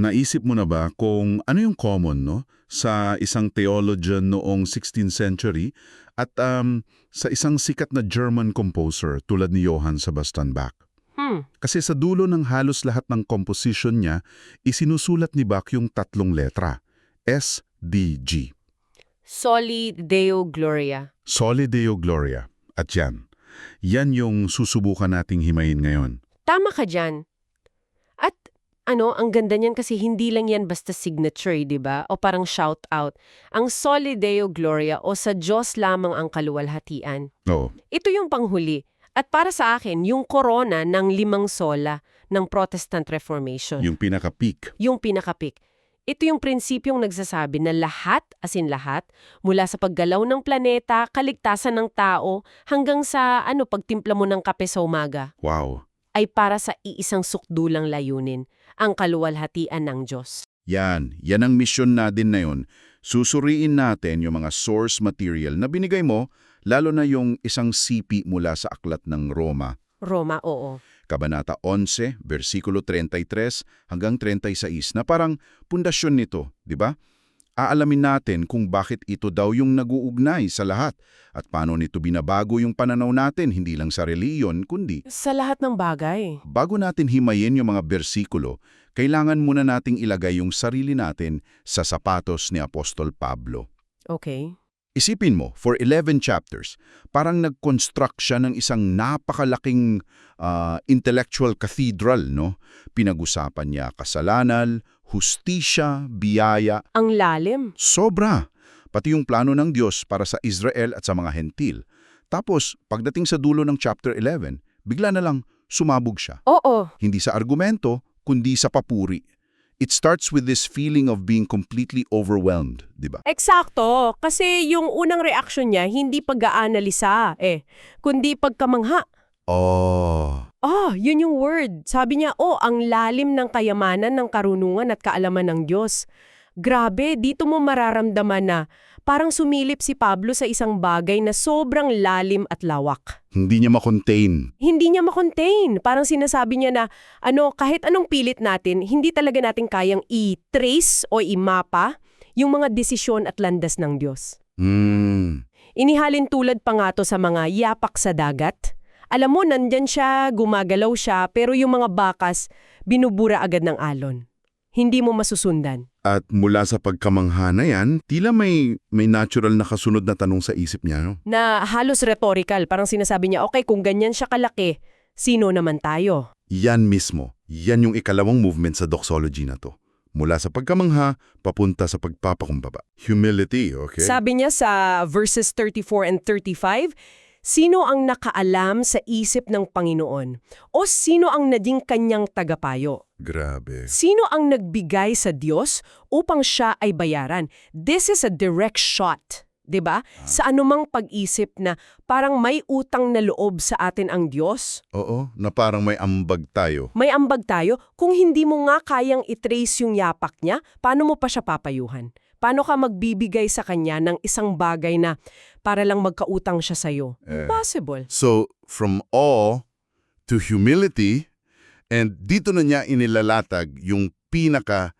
Naisip mo na ba kung ano yung common no sa isang theologian noong 16th century at um, sa isang sikat na German composer tulad ni Johann Sebastian Bach? Hmm. Kasi sa dulo ng halos lahat ng composition niya, isinusulat ni Bach yung tatlong letra, S, D, G. Soli Deo Gloria. Soli Deo Gloria. At yan, yan yung susubukan nating himayin ngayon. Tama ka dyan. Ano, ang ganda niyan kasi hindi lang yan basta signature, di ba? O parang shout out. Ang Soli Deo Gloria o sa Diyos lamang ang kaluwalhatian. Oo. Ito yung panghuli. At para sa akin, yung korona ng limang sola ng Protestant Reformation. Yung pinaka-peak. yung pinakapik. Ito yung prinsipyong nagsasabi na lahat, as in lahat, mula sa paggalaw ng planeta, kaligtasan ng tao, hanggang sa ano pagtimpla mo ng kape sa umaga, Wow. ay para sa iisang sukdulang layunin, ang kaluwalhatian ng Diyos. Yan. Yan ang misyon natin na yun. Susuriin natin yung mga source material na binigay mo, lalo na yung isang sipi mula sa aklat ng Roma. Roma, oo. Kabanata 11, versikulo 33 hanggang 36 na parang pundasyon nito, di ba? Aalamin natin kung bakit ito daw yung naguugnay sa lahat at paano nito binabago yung pananaw natin hindi lang sa reliyon kundi Sa lahat ng bagay. bago natin himayin yung mga bersikulo, kailangan muna nating ilagay yung sarili natin sa sapatos ni Apostol Pablo. Okay. Isipin mo, for 11 chapters, parang nag-construct siya ng isang napakalaking ah, intellectual cathedral, no? Pinag-usapan niya kasalanan, hustisya, biyaya, Ang lalim. sobra. Pati yung plano ng Diyos para sa Israel at sa mga hentil. Tapos, pagdating sa dulo ng chapter 11, bigla na lang sumabog siya. Oo. Hindi sa argumento, kundi sa papuri. It starts with this feeling of being completely overwhelmed, di ba? Eksakto. Kasi yung unang reaksyon niya, hindi pag-aanalisa, eh, kundi pagkamangha. Oh, Ah, yun yung word. Sabi niya, oh, ang lalim ng kayamanan ng karunungan at kaalaman ng Diyos. Grabe, dito mo mararamdaman na parang sumilip si Pablo sa isang bagay na sobrang lalim at lawak. hindi niya makontain. Hindi niya makontain. Parang sinasabi niya na, ano, kahit anong pilit natin, hindi talaga natin kayang i-trace o i-mapa yung mga desisyon at landas ng Diyos. Hmm. Inihalin tulad pa nga to sa mga yapak sa dagat. Alam mo, nandyan siya, gumagalaw siya, pero yung mga bakas, binubura agad ng alon. Hindi mo masusundan. At mula sa pagkamangha na yan, tila may, may natural na kasunod na tanong sa isip niya, no? Na halos rhetorical, parang sinasabi niya, okay, kung ganyan siya kalaki, sino naman tayo? Yan mismo. Yan yung ikalawang movement sa doxology na to. Mula sa pagkamangha, papunta sa pagpapakumbaba. Humility, okay? Sabi niya sa verses 34 and 35, Sino ang nakaalam sa isip ng Panginoon? O sino ang naging kanyang tagapayo? Grabe. Sino ang nagbigay sa Diyos upang siya ay bayaran? This is a direct shot, 'di ba? Sa anumang pag-isip na parang may utang na loob sa atin ang Diyos. Oo, na parang may ambag tayo. May ambag tayo, kung hindi mo nga kayang itrace yung yapak niya, paano mo pa siya papayuhan? Paano ka magbibigay sa kanya ng isang bagay na para lang magkautang siya sa'yo? Eh. Impossible. So, from awe to humility, and dito na niya inilalatag yung pinaka,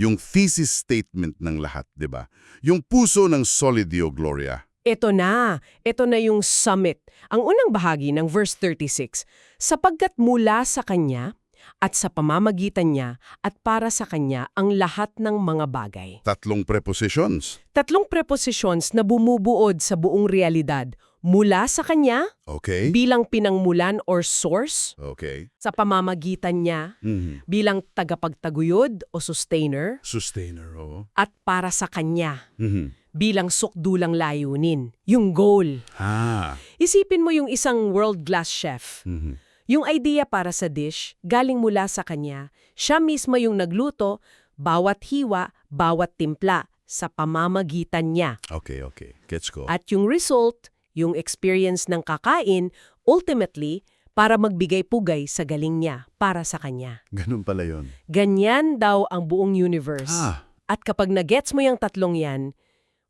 yung thesis statement ng lahat, di ba? Yung puso ng Solidio Gloria. Ito na, ito na yung summit. Ang unang bahagi ng verse 36, sapagkat mula sa kanya at sa pamamagitan niya at para sa kanya ang lahat ng mga bagay. Tatlong prepositions. Tatlong prepositions na bumubuod sa buong realidad mula sa kanya Okay? bilang pinangmulan or source, Okay. sa pamamagitan niya Mhm. bilang tagapagtaguyod o sustainer, Sustainer, oo. at para sa kanya Mhm. bilang sukdulang layunin, yung goal. Ah. Isipin mo yung isang world-class chef. Mhm. Yung idea para sa dish, galing mula sa kanya. Siya mismo yung nagluto, bawat hiwa, bawat timpla, sa pamamagitan niya. Okay, okay. Gets ko. At yung result, yung experience ng kakain, ultimately, para magbigay pugay sa galing niya para sa kanya. Ganun pala yun. Ganyan daw ang buong universe. Ah. At kapag nagets mo yung tatlong yan,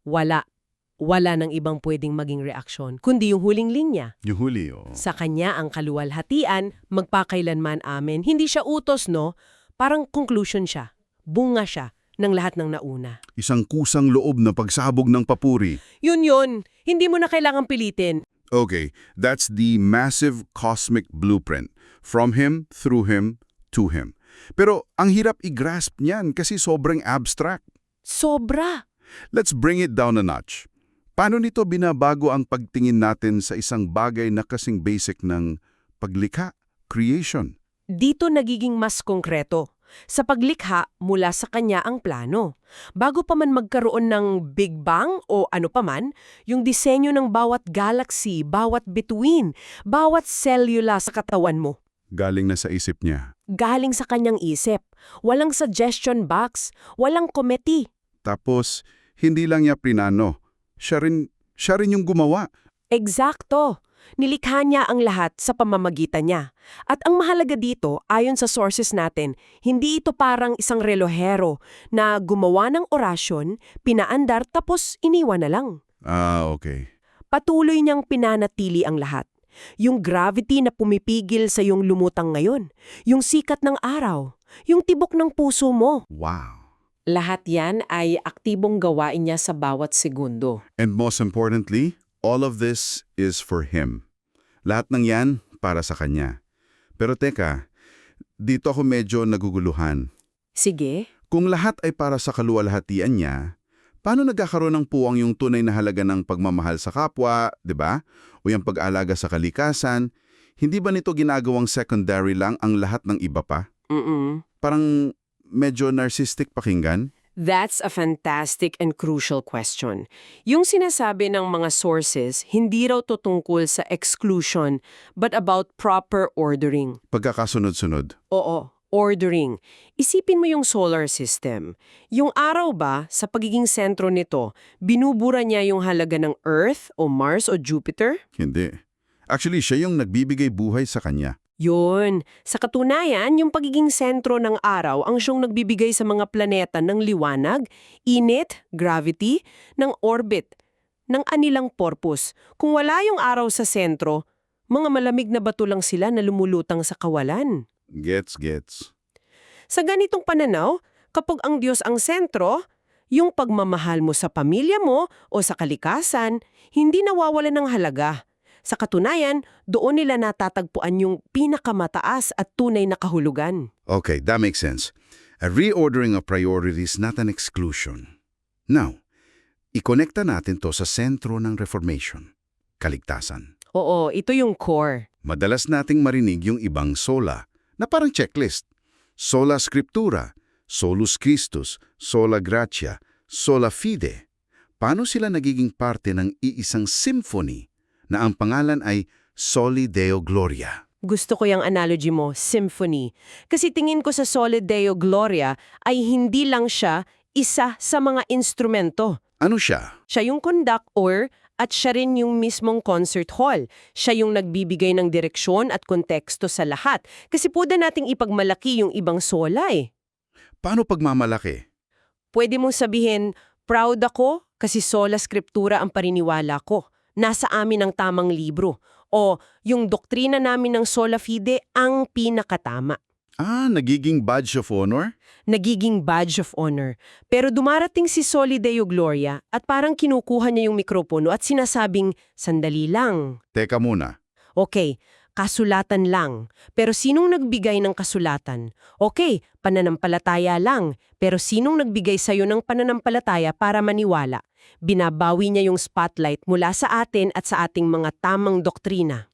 wala. Wala nang ibang pwedeng maging reaksyon, kundi yung huling linya. Yung huli, oo. Sa kanya ang kaluwalhatian, magpakailanman amen. Hindi siya utos, no? Parang conclusion siya. bunga siya ng lahat ng nauna. Isang kusang loob na pagsabog ng papuri. Yun yun, hindi mo na kailangang pilitin. Okay, that's the massive cosmic blueprint. From Him, through Him, to Him. Pero ang hirap i-grasp niyan kasi sobrang abstract. Sobra! Let's bring it down a notch. Paano nito binabago ang pagtingin natin sa isang bagay na kasing basic ng paglikha, creation? Dito nagiging mas konkreto. Sa paglikha, mula sa kanya ang plano. Bago pa man magkaroon ng Big Bang o ano pa man, yung disenyo ng bawat galaxy, bawat bituin, bawat cellula sa katawan mo, Galing na sa isip niya. galing sa kanyang isip. Walang suggestion box, walang committee. Tapos, hindi lang niya prinano. Siya rin, siya rin yung gumawa. Eksakto! Nilikha niya ang lahat sa pamamagitan niya. At ang mahalaga dito, ayon sa sources natin, hindi ito parang isang relohero na gumawa ng orasyon, pinaandar tapos iniwan na lang. Ah, okay. Patuloy niyang pinanatili ang lahat. Yung gravity na pumipigil sa yung lumutang ngayon, yung sikat ng araw, yung tibok ng puso mo. Wow. Lahat yan ay aktibong gawain niya sa bawat segundo. And most importantly, all of this is for Him. Lahat ng yan para sa Kanya. Pero teka, dito ako medyo naguguluhan. Sige, Kung lahat ay para sa kaluwalhatian niya, paano nagkakaroon ng puwang yung tunay na halaga ng pagmamahal sa kapwa, di ba? O yung pag-aalaga sa kalikasan? Hindi ba nito ginagawang secondary lang ang lahat ng iba pa? mm Parang medyo narcissistic pakinggan? That's a fantastic and crucial question. Yung sinasabi ng mga sources, hindi raw to tungkol sa exclusion, but about proper ordering. Pagkakasunod-sunod. Oo, ordering. Isipin mo yung solar system. Yung araw ba, sa pagiging sentro nito, binubura niya yung halaga ng Earth o Mars o Jupiter? Hindi. Actually, siya yung nagbibigay buhay sa kanya. Yun. Sa katunayan, yung pagiging sentro ng araw ang siyang nagbibigay sa mga planeta ng liwanag, init, gravity, ng orbit, ng anilang purpose. Kung wala yung araw sa sentro, mga malamig na bato lang sila na lumulutang sa kawalan. Gets, gets. Sa ganitong pananaw, kapag ang Diyos ang sentro, yung pagmamahal mo sa pamilya mo o sa kalikasan, hindi nawawala ng halaga. Sa katunayan, doon nila natatagpuan yung pinakamataas at tunay na kahulugan. Okay, that makes sense. A reordering of priorities, not an exclusion. Now, ikonekta natin to sa sentro ng Reformation, kaligtasan. Oo, ito yung core. Madalas nating marinig yung ibang sola, na parang checklist. Sola Scriptura, Solus Christus, Sola Gratia, Sola Fide. Paano sila nagiging parte ng iisang symphony na ang pangalan ay Soli Deo Gloria? Gusto ko yung analogy mo, symphony. Kasi tingin ko sa Solid Deo Gloria ay hindi lang siya isa sa mga instrumento. Ano siya? Siya yung conductor at siya rin yung mismong concert hall. Siya yung nagbibigay ng direksyon at konteksto sa lahat. Kasi pwede nating ipagmalaki yung ibang sola eh. Paano pagmamalaki? Pwede mong sabihin, proud ako kasi sola scriptura ang pariniwala ko. Nasa amin ang tamang libro. O yung doktrina namin ng sola fide ang pinakatama. Ah, nagiging badge of honor? Nagiging badge of honor. Pero dumarating si Soli Deo Gloria at parang kinukuha niya yung mikropono at sinasabing, sandali lang. Teka muna. Okay, kasulatan lang. Pero sinong nagbigay ng kasulatan? Okay, pananampalataya lang. Pero sinong nagbigay sa'yo ng pananampalataya para maniwala? Binabawi niya yung spotlight mula sa atin at sa ating mga tamang doktrina.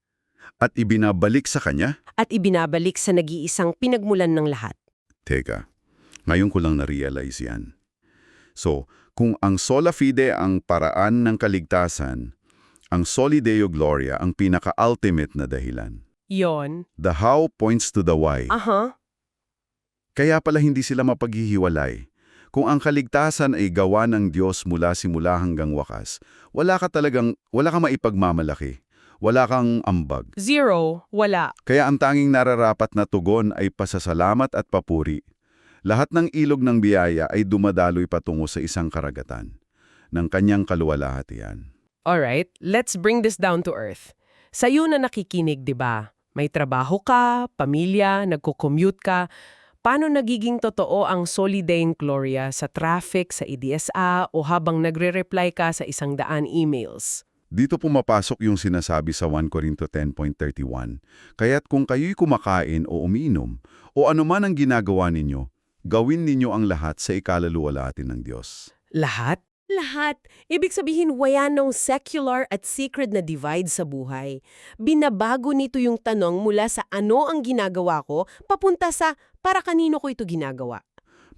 At ibinabalik sa kanya? At ibinabalik sa nag-iisang pinagmulan ng lahat. Teka, ngayon ko lang na-realize yan. So, kung ang sola fide ang paraan ng kaligtasan, ang soli deo gloria ang pinaka-ultimate na dahilan. Yon. The how points to the why. Aha. Kaya pala hindi sila mapaghihiwalay. Kung ang kaligtasan ay gawa ng Diyos mula simula hanggang wakas, wala ka talagang, wala kang maipagmamalaki. Wala kang ambag. Zero. Wala. Kaya ang tanging nararapat na tugon ay pasasalamat at papuri. Lahat ng ilog ng biyaya ay dumadaloy patungo sa isang karagatan ng kanyang kaluwalhatian. Alright, let's bring this down to earth. Sa'yo na nakikinig, di ba? May trabaho ka, pamilya, nagko-commute ka. Paano nagiging totoo ang Soli Deo Gloria sa traffic, sa EDSA, o habang nagre-reply ka sa isang daan emails? Dito pumapasok yung sinasabi sa 1 Corinto 10.31. Kaya't kung kayo'y kumakain o umiinom, o anuman ang ginagawa ninyo, gawin ninyo ang lahat sa ikaluluwalhati ng Diyos. Lahat? Lahat. Ibig sabihin, wala nung secular at sacred na divide sa buhay. Binabago nito yung tanong mula sa ano ang ginagawa ko, papunta sa para kanino ko ito ginagawa.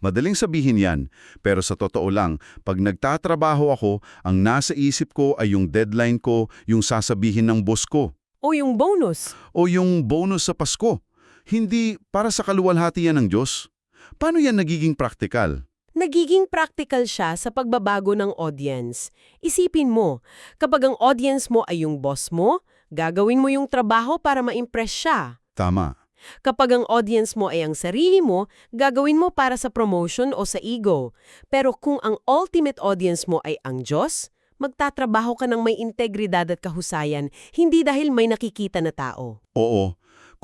Madaling sabihin yan, pero sa totoo lang, pag nagtatrabaho ako, ang nasa isip ko ay yung deadline ko, yung sasabihin ng boss ko, O yung bonus. o yung bonus sa Pasko. Hindi para sa kaluwalhatian ng Diyos. Paano yan nagiging praktikal? Nagiging practical siya sa pagbabago ng audience. Isipin mo, kapag ang audience mo ay yung boss mo, gagawin mo yung trabaho para ma-impress siya. Tama. Kapag ang audience mo ay ang sarili mo, gagawin mo para sa promotion o sa ego. Pero kung ang ultimate audience mo ay ang Diyos, magtatrabaho ka ng may integridad at kahusayan, hindi dahil may nakikita na tao. Oo.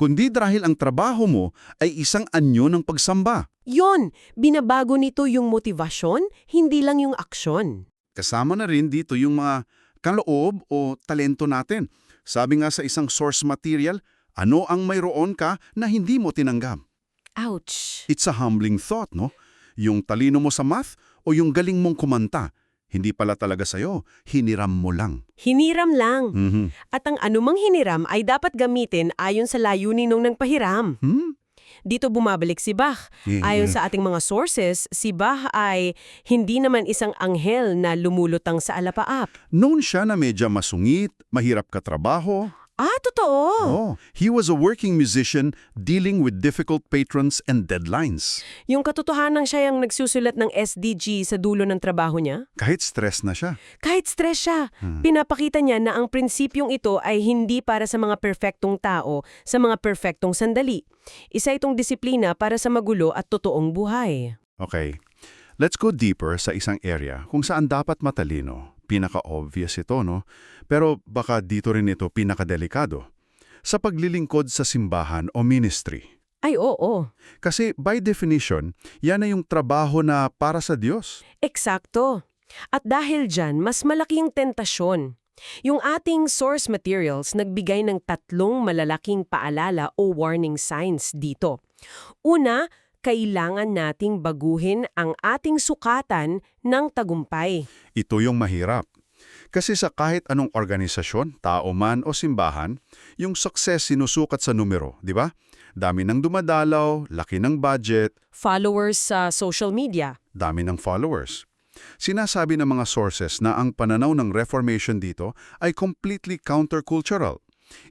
Kundi dahil ang trabaho mo ay isang anyo ng pagsamba. Yon, binabago nito yung motivasyon, hindi lang yung aksyon. Kasama na rin dito yung mga kaloob o talento natin. Sabi nga sa isang source material, ano ang mayroon ka na hindi mo tinanggap? Ouch! It's a humbling thought, no? Yung talino mo sa math o yung galing mong kumanta, hindi pala talaga sa'yo, hiniram mo lang. Hiniram lang. Mhm. At ang anumang hiniram ay dapat gamitin ayon sa layunin ng nagpahiram. Hmm? Dito bumabalik si Bach. Eh, Ayon sa ating mga sources, si Bach ay hindi naman isang anghel na lumulutang sa alapaap. Noon siya na medya masungit, mahirap katrabaho. Ah, totoo! Oh, he was a working musician dealing with difficult patrons and deadlines. Yung katotohanan siya yung nagsusulat ng SDG sa dulo ng trabaho niya. Kahit stress na siya. Kahit stress siya, Hmm. pinapakita niya na ang prinsipyong ito ay hindi para sa mga perfectong tao, sa mga perfectong sandali. Isa itong disiplina para sa magulo at totoong buhay. Okay, let's go deeper sa isang area kung saan dapat matalino. Pinaka-obvious ito, no? Pero baka dito rin ito pinakadelikado. Sa paglilingkod sa simbahan o ministry. Ay oo, Kasi by definition, yan na yung trabaho na para sa Diyos. eksakto. At dahil dyan, mas malaki ang tentasyon. Yung ating source materials nagbigay ng tatlong malalaking paalala o warning signs dito. Una, kailangan nating baguhin ang ating sukatan ng tagumpay. Ito yung mahirap. Kasi sa kahit anong organisasyon, tao man o simbahan, yung success sinusukat sa numero, di ba? Dami ng dumadalaw, laki ng budget, Followers sa social media. dami ng followers. Sinasabi ng mga sources na ang pananaw ng Reformation dito ay completely countercultural.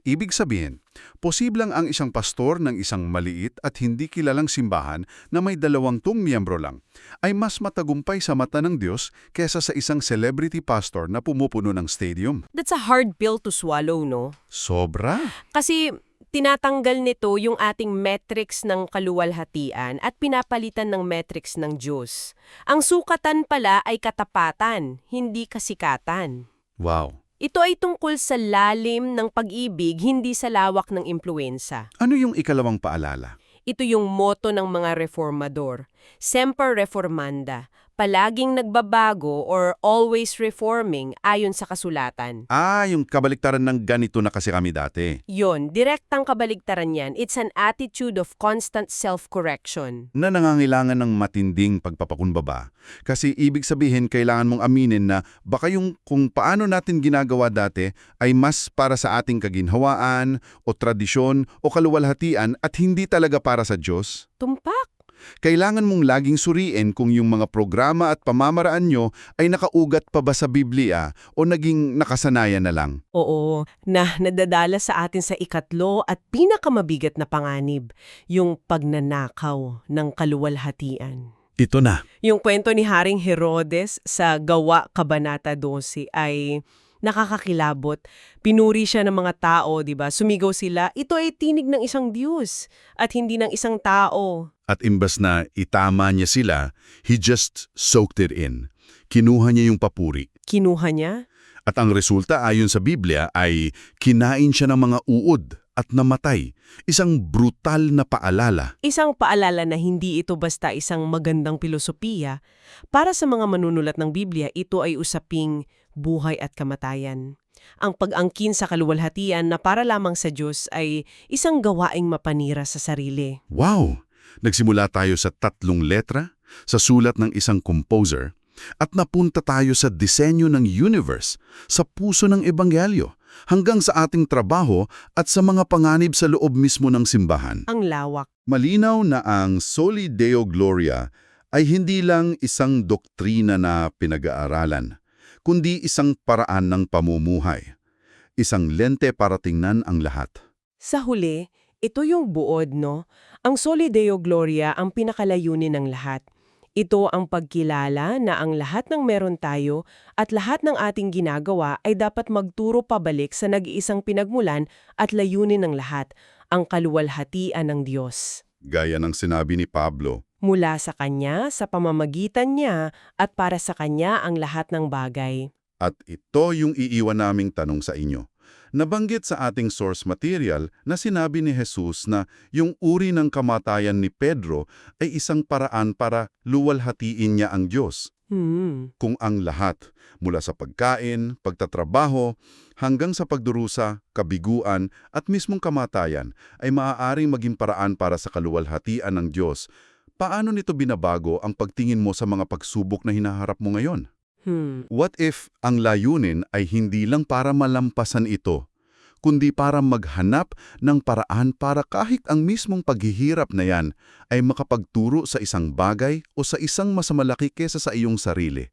Ibig sabihin, posibleng ang isang pastor ng isang maliit at hindi kilalang simbahan na may dalawangtung miyembro lang ay mas matagumpay sa mata ng Diyos kesa sa isang celebrity pastor na pumupuno ng stadium. That's a hard pill to swallow, no? Sobra? Kasi tinatanggal nito yung ating metrics ng kaluwalhatian at pinapalitan ng metrics ng Diyos. Ang sukatan pala ay katapatan, hindi kasikatan. Wow. Ito ay tungkol sa lalim ng pag-ibig, hindi sa lawak ng impluensa. Ano yung ikalawang paalala? Ito yung moto ng mga reformador. Semper reformanda, palaging nagbabago or always reforming ayon sa kasulatan. Ah, yung kabaliktaran ng ganito na kasi kami dati. Yon, direktang kabaligtaran yan. It's an attitude of constant self-correction. na nangangailangan ng matinding pagpapakumbaba. Kasi ibig sabihin, kailangan mong aminin na baka yung kung paano natin ginagawa dati ay mas para sa ating kaginhawaan o tradisyon o kaluwalhatian at hindi talaga para sa Diyos. Tumpak! Kailangan mong laging suriin kung yung mga programa at pamamaraan nyo ay nakaugat pa ba sa Biblia o naging nakasanayan na lang. Oo, na nadadala sa atin sa ikatlo at pinakamabigat na panganib, yung pagnanakaw ng kaluwalhatian. Ito na. Yung kwento ni Haring Herodes sa Gawa Kabanata 12 ay nakakakilabot. Pinuri siya ng mga tao, 'di ba? Sumigaw sila, ito ay tinig ng isang Diyos at hindi ng isang tao. At imbas na itama niya sila, he just soaked it in. Kinuha niya yung papuri. Kinuha niya? At ang resulta ayon sa Biblia ay kinain siya ng mga uod at namatay. Isang brutal na paalala. Isang paalala na hindi ito basta isang magandang pilosopiya. Para sa mga manunulat ng Biblia, ito ay usaping buhay at kamatayan. Ang pag-angkin sa kaluwalhatian na para lamang sa Diyos ay isang gawaing mapanira sa sarili. Wow! Nagsimula tayo sa tatlong letra, sa sulat ng isang composer, at napunta tayo sa disenyo ng universe, sa puso ng ebanghelyo, hanggang sa ating trabaho at sa mga panganib sa loob mismo ng simbahan. Ang lawak. Malinaw na ang Soli Deo Gloria ay hindi lang isang doktrina na pinag-aaralan, kundi isang paraan ng pamumuhay. Isang lente para tingnan ang lahat. Sa huli, ito yung buod, no? Ang Soli Deo Gloria ang pinakalayunin ng lahat. Ito ang pagkilala na ang lahat ng meron tayo at lahat ng ating ginagawa ay dapat magturo pabalik sa nag-iisang pinagmulan at layunin ng lahat, ang kaluwalhatian ng Diyos. Gaya ng sinabi ni Pablo, Mula sa Kanya, sa pamamagitan niya, at para sa Kanya ang lahat ng bagay. At ito yung iiwan naming tanong sa inyo. Nabanggit sa ating source material na sinabi ni Jesus na yung uri ng kamatayan ni Pedro ay isang paraan para luwalhatiin niya ang Diyos. Hmm. Kung ang lahat, mula sa pagkain, pagtatrabaho, hanggang sa pagdurusa, kabiguan at mismong kamatayan ay maaaring maging paraan para sa kaluwalhatian ng Diyos, paano nito binabago ang pagtingin mo sa mga pagsubok na hinaharap mo ngayon? Hmm. What if ang layunin ay hindi lang para malampasan ito, kundi para maghanap ng paraan para kahit ang mismong paghihirap na yan ay makapagturo sa isang bagay o sa isang mas malaki kesa sa iyong sarili?